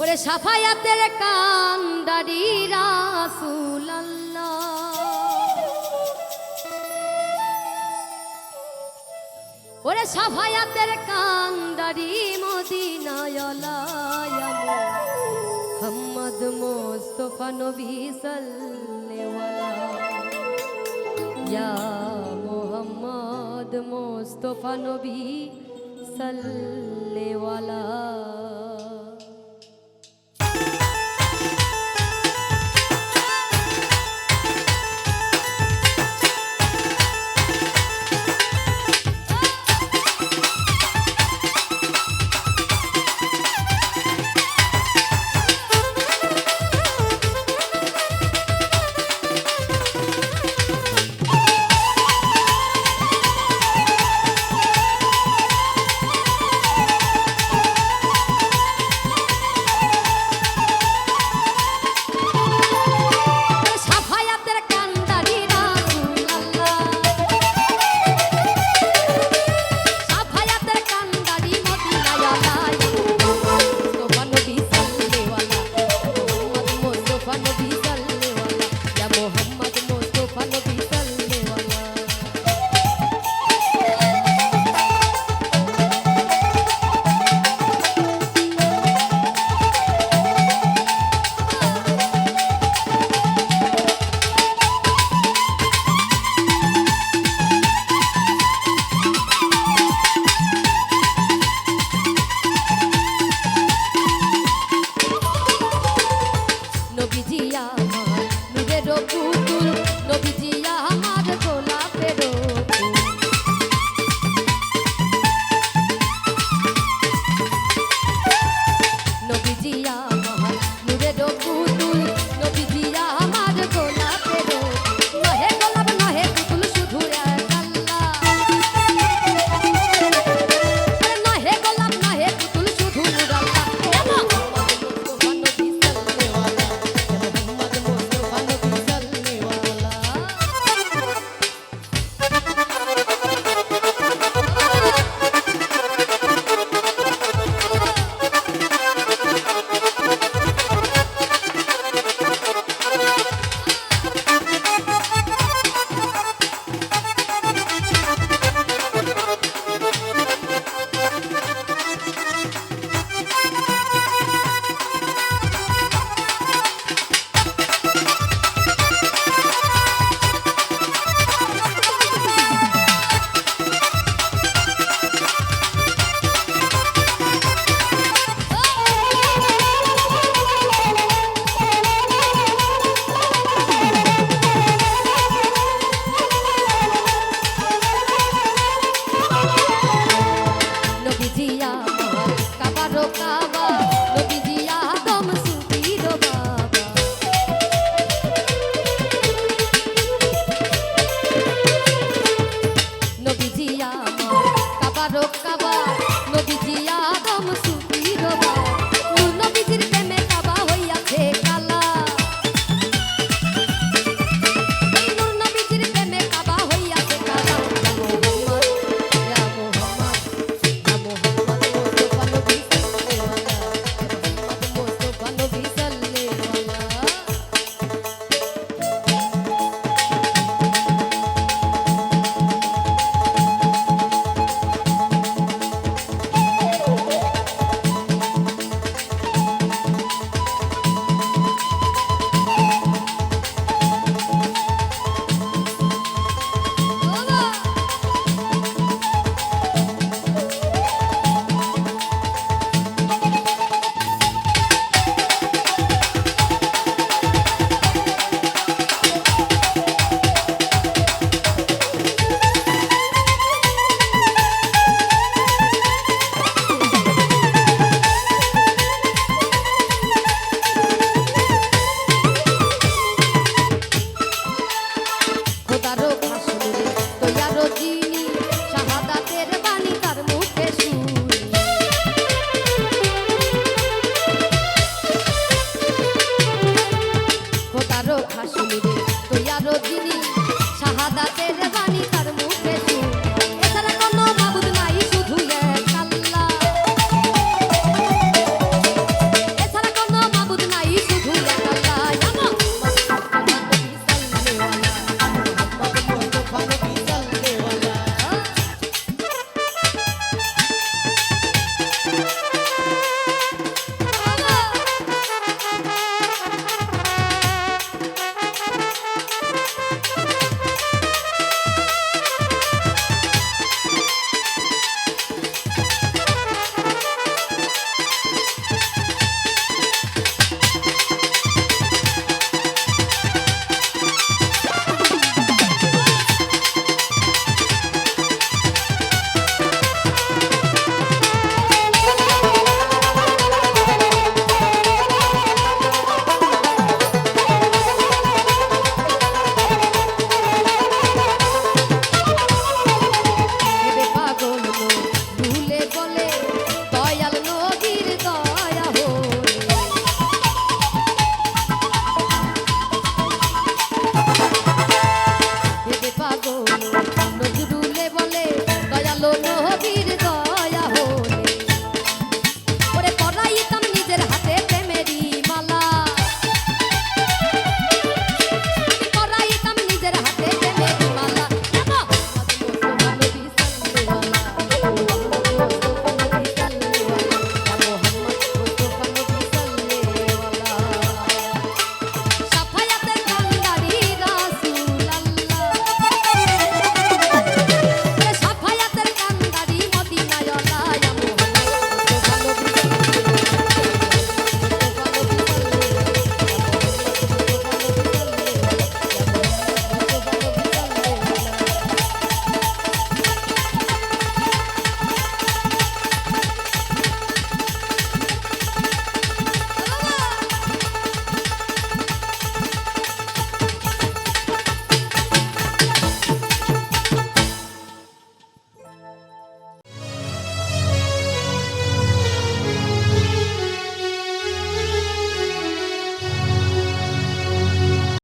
ওরে সাফায়াতের কান্দারি রাসুল ওরে সাফায়াতের কান্দারি মদিনায়লায় মোহাম্মদ মোস্তফা নবী সাল্লেওয়ালা ইয়া মোহাম্মদ মোস্তফা নবী সাল্লেওয়ালা নবীজি আমার নূরের পুত্র বারো কাবা